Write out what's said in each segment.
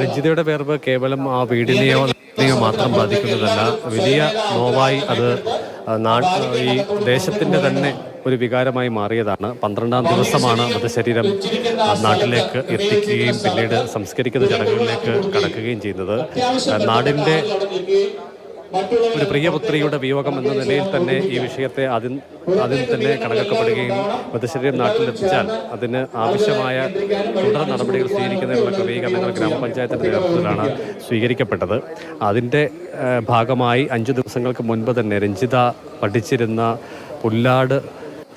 രഞ്ജിതയുടെ verb കേവലം ആ വീടിനെയോ നാടിനെയോ മാത്രം ബാധിക്കുന്നതല്ല. വലിയ നോവായി അത് ഈ ദേശത്തിന്റെ തന്നെ ഒരു വികാരമായി മാറിയതാണ്. പന്ത്രണ്ടാം ദിവസമാണ് മൃതശരീരം നാട്ടിലേക്ക് എത്തിക്കുകയും പിന്നീട് സംസ്കരിക്കുന്ന ചടങ്ങുകളിലേക്ക് കടക്കുകയും ചെയ്യുന്നത്. നാടിന്റെ ഒരു പ്രിയപുത്രിയുടെ വിയോഗം എന്ന നിലയിൽ തന്നെ ഈ വിഷയത്തെ അതിൽ അതിൽ തന്നെ കണക്കാക്കപ്പെടുകയും മൃതശരീരം നാട്ടിലെത്തിച്ചാൽ അതിന് ആവശ്യമായ തുടർ നടപടികൾ സ്വീകരിക്കുന്നതിനുള്ള ക്രമീകരണങ്ങൾ ഗ്രാമപഞ്ചായത്തിന്റെ നേതൃത്വത്തിലാണ് സ്വീകരിക്കപ്പെട്ടത്. അതിന്റെ ഭാഗമായി അഞ്ചു ദിവസങ്ങൾക്ക് മുൻപ് തന്നെ രഞ്ജിത പഠിച്ചിരുന്ന പുല്ലാട്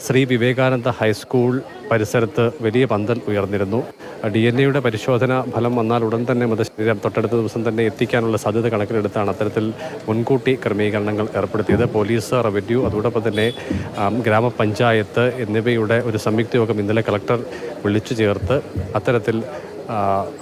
ശ്രീ വിവേകാനന്ദ ഹൈസ്കൂൾ പരിസരത്ത് വലിയ പന്തൽ ഉയർന്നിരുന്നു. ഡി എൻ എയുടെ പരിശോധന ഫലം വന്നാൽ ഉടൻ തന്നെ മൃതശരീരം തൊട്ടടുത്ത ദിവസം തന്നെ എത്തിക്കാനുള്ള സാധ്യത കണക്കിലെടുത്താണ് അത്തരത്തിൽ മുൻകൂട്ടി ക്രമീകരണങ്ങൾ ഏർപ്പെടുത്തിയത്. പോലീസ് റവന്യൂ അതോടൊപ്പം തന്നെ ഗ്രാമപഞ്ചായത്ത് എന്നിവയുടെ ഒരു സംയുക്ത യോഗം ഇന്നലെ കളക്ടർ വിളിച്ചു ചേർത്ത് അത്തരത്തിൽ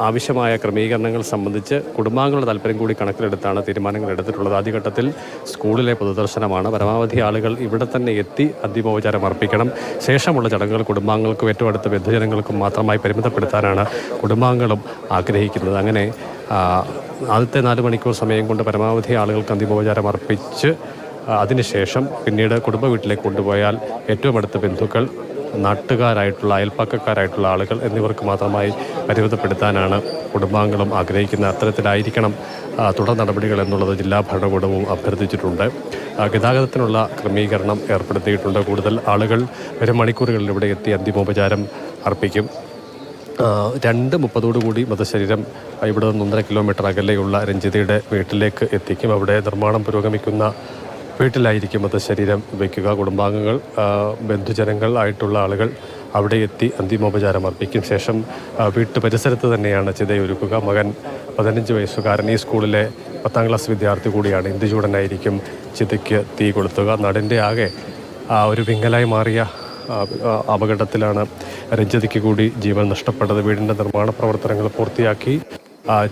ആവശ്യമായ ക്രമീകരണങ്ങൾ സംബന്ധിച്ച് കുടുംബാംഗങ്ങളുടെ താല്പര്യം കൂടി കണക്കിലെടുത്താണ് തീരുമാനങ്ങൾ എടുത്തിട്ടുള്ളത്. ആദ്യഘട്ടത്തിൽ സ്കൂളിലെ പൊതുദർശനമാണ്. പരമാവധി ആളുകൾ ഇവിടെ തന്നെ എത്തി അന്തിമോപചാരം അർപ്പിക്കണം. ശേഷമുള്ള ചടങ്ങുകൾ കുടുംബാംഗങ്ങൾക്കും ഏറ്റവും അടുത്ത ബന്ധുജനങ്ങൾക്കും മാത്രമായി പരിമിതപ്പെടുത്താനാണ് കുടുംബാംഗങ്ങളും ആഗ്രഹിക്കുന്നത്. അങ്ങനെ ആദ്യത്തെ നാല് മണിക്കൂർ സമയം കൊണ്ട് പരമാവധി ആളുകൾക്ക് അന്തിമോപചാരം അർപ്പിച്ച് അതിനുശേഷം പിന്നീട് കുടുംബ വീട്ടിലേക്ക് കൊണ്ടുപോയാൽ ഏറ്റവും അടുത്ത ബന്ധുക്കൾ നാട്ടുകാരായിട്ടുള്ള അയൽപ്പക്കക്കാരായിട്ടുള്ള ആളുകൾ എന്നിവർക്ക് മാത്രമായി പരിമിതപ്പെടുത്താനാണ് കുടുംബാംഗങ്ങളും ആഗ്രഹിക്കുന്ന അത്തരത്തിലായിരിക്കണം തുടർ നടപടികൾ എന്നുള്ളത് ജില്ലാ ഭരണകൂടവും അഭ്യർത്ഥിച്ചിട്ടുണ്ട്. ഗതാഗതത്തിനുള്ള ക്രമീകരണം ഏർപ്പെടുത്തിയിട്ടുണ്ട്. കൂടുതൽ ആളുകൾ വരും മണിക്കൂറുകളിൽ ഇവിടെ എത്തി അന്തിമോപചാരം അർപ്പിക്കും. രണ്ട് മുപ്പതോടുകൂടി മൃതശരീരം ഇവിടെ നിന്ന് ഒന്നര കിലോമീറ്റർ അകലെയുള്ള രഞ്ജിതയുടെ വീട്ടിലേക്ക് എത്തിക്കും. അവിടെ നിർമ്മാണം പുരോഗമിക്കുന്ന വീട്ടിലായിരിക്കും ശരീരം വയ്ക്കുക. കുടുംബാംഗങ്ങൾ ബന്ധുജനങ്ങൾ ആയിട്ടുള്ള ആളുകൾ അവിടെ എത്തി അന്തിമോപചാരം അർപ്പിക്കും. ശേഷം വീട്ടു പരിസരത്ത് തന്നെയാണ് ചിതയൊരുക്കുക. മകൻ പതിനഞ്ച് വയസ്സുകാരൻ ഈ സ്കൂളിലെ പത്താം ക്ലാസ് വിദ്യാർത്ഥി കൂടിയാണ്. ഇന്ദുചൂടനായിരിക്കും ചിതയ്ക്ക് തീ കൊളുത്തുക. നാടിന്റെ ആകെ ഒരു വിങ്ങലായി മാറിയ അപകടത്തിലാണ് രഞ്ജിതയ്ക്ക് കൂടി ജീവൻ നഷ്ടപ്പെട്ടത്. വീടിന്റെ നിർമ്മാണ പ്രവർത്തനങ്ങൾ പൂർത്തിയാക്കി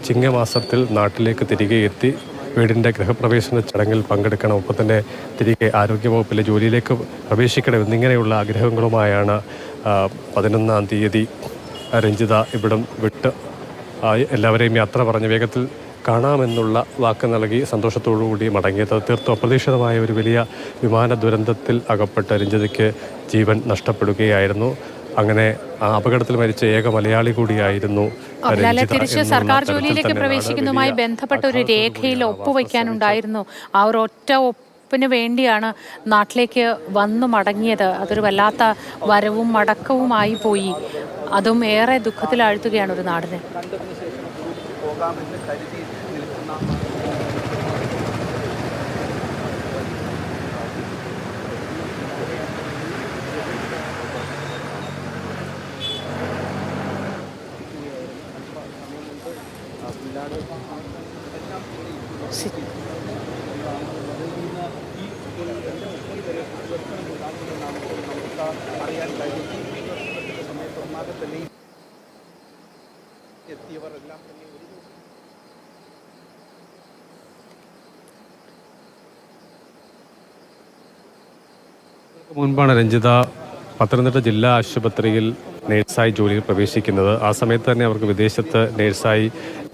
ചിങ്ങമാസത്തിൽ നാട്ടിലേക്ക് തിരികെ എത്തി. വീടിന്റെ ഗൃഹപ്രവേശന ചടങ്ങിൽ പങ്കെടുക്കണം. ഒപ്പം തന്നെ തിരികെ ആരോഗ്യവകുപ്പിലെ ജോലിയിലേക്ക് പ്രവേശിക്കണം എന്നിങ്ങനെയുള്ള ആഗ്രഹങ്ങളുമായാണ് പതിനൊന്നാം തീയതി രഞ്ജിത ഇവിടം വിട്ട് എല്ലാവരെയും യാത്ര പറഞ്ഞ് വേഗത്തിൽ കാണാമെന്നുള്ള വാക്ക് നൽകി സന്തോഷത്തോടു കൂടി മടങ്ങിയത്. തീർത്തും അപ്രതീക്ഷിതമായ ഒരു വലിയ വിമാന ദുരന്തത്തിൽ അകപ്പെട്ട രഞ്ജിതയ്ക്ക് ജീവൻ നഷ്ടപ്പെടുകയായിരുന്നു. അങ്ങനെ ആ അപകടത്തിൽ മരിച്ച ഏക മലയാളി കൂടിയായിരുന്നു തിരിച്ച് സർക്കാർ ജോലിയിലേക്ക് പ്രവേശിക്കുന്നതുമായി ബന്ധപ്പെട്ട ഒരു രേഖയിൽ ഒപ്പുവയ്ക്കാനുണ്ടായിരുന്നു ഒപ്പുവെക്കാനുണ്ടായിരുന്നു. ആ ഒരു ഒറ്റ ഒപ്പിന് വേണ്ടിയാണ് നാട്ടിലേക്ക് വന്നു മടങ്ങിയത്. അതൊരു വല്ലാത്ത വരവും മടക്കവുമായി പോയി. അതും ഏറെ ദുഃഖത്തിലാഴ്ത്തുകയാണ് ഒരു നാടിനെ. മുൻപാണ് രഞ്ജിത പത്തനംതിട്ട ജില്ലാ ആശുപത്രിയിൽ നേഴ്സായി ജോലിയിൽ പ്രവേശിക്കുന്നത്. ആ സമയത്ത് തന്നെ അവർക്ക് വിദേശത്ത് നേഴ്സായി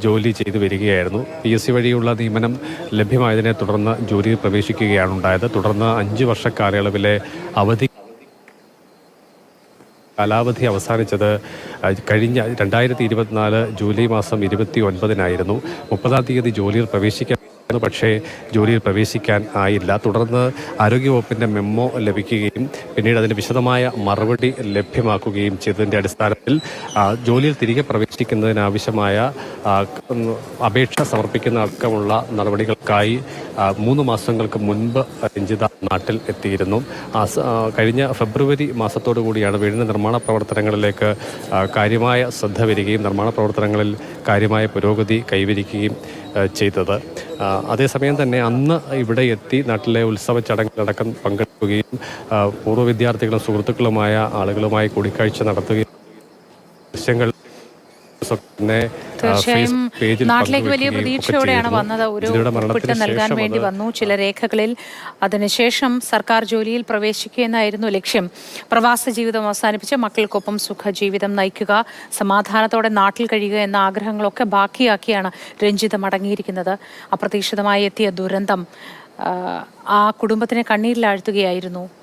ജോലി ചെയ്തു വരികയായിരുന്നു. പി എസ് സി വഴിയുള്ള നിയമനം ലഭ്യമായതിനെ തുടർന്ന് ജോലിയിൽ പ്രവേശിക്കുകയാണ് ഉണ്ടായത് തുടർന്ന് അഞ്ച് വർഷ കാലയളവിലെ അവധി കാലാവധി അവസാനിച്ചത് കഴിഞ്ഞ രണ്ടായിരത്തി ഇരുപത്തിനാല് ജൂലൈ മാസം ഇരുപത്തി ഒൻപതിനായിരുന്നു മുപ്പതാം തീയതി ജോലിയിൽ പ്രവേശിക്കാൻ പക്ഷേ ജോലിയിൽ പ്രവേശിക്കാൻ ആയില്ല. തുടർന്ന് ആരോഗ്യവകുപ്പിന്റെ മെമ്മോ ലഭിക്കുകയും പിന്നീട് അതിന് വിശദമായ മറുപടി ലഭ്യമാക്കുകയും ചെയ്തതിന്റെ അടിസ്ഥാനത്തിൽ ജോലിയിൽ തിരികെ പ്രവേശിക്കുന്നതിനാവശ്യമായ അപേക്ഷ സമർപ്പിക്കുന്ന അടക്കമുള്ള നടപടികൾക്കായി മൂന്ന് മാസങ്ങൾക്ക് മുൻപ് രഞ്ജിത നാട്ടിൽ എത്തിയിരുന്നു. കഴിഞ്ഞ ഫെബ്രുവരി മാസത്തോടു കൂടിയാണ് വീടിന്റെ നിർമ്മാണ പ്രവർത്തനങ്ങളിലേക്ക് കാര്യമായ ശ്രദ്ധ വരികയും നിർമ്മാണ പ്രവർത്തനങ്ങളിൽ കാര്യമായ പുരോഗതി കൈവരിക്കുകയും ചെയ്തത്. അതേസമയം തന്നെ അന്ന് ഇവിടെ എത്തി നാട്ടിലെ ഉത്സവ ചടങ്ങിലടക്കം പങ്കെടുക്കുകയും പൂർവ വിദ്യാർത്ഥികളും സുഹൃത്തുക്കളുമായ ആളുകളുമായി കൂടിക്കാഴ്ച നടത്തുകയും ദൃശ്യങ്ങൾ തീർച്ചയായും നാട്ടിലേക്ക് വലിയ പ്രതീക്ഷയോടെയാണ്. വന്നത്. ഒരു ഒപ്പിട്ട് നൽകാൻ വേണ്ടി വന്നു. ചില രേഖകളിൽ അതിനുശേഷം സർക്കാർ ജോലിയിൽ പ്രവേശിക്കുക എന്നായിരുന്നു ലക്ഷ്യം. പ്രവാസ ജീവിതം അവസാനിപ്പിച്ച് മക്കൾക്കൊപ്പം സുഖജീവിതം നയിക്കുക സമാധാനത്തോടെ നാട്ടിൽ കഴിയുക എന്ന ആഗ്രഹങ്ങളൊക്കെ ബാക്കിയാക്കിയാണ് രഞ്ജിത മടങ്ങിയിരിക്കുന്നത്. അപ്രതീക്ഷിതമായി എത്തിയ ദുരന്തം ആ കുടുംബത്തിനെ കണ്ണീരിലാഴ്ത്തുകയായിരുന്നു.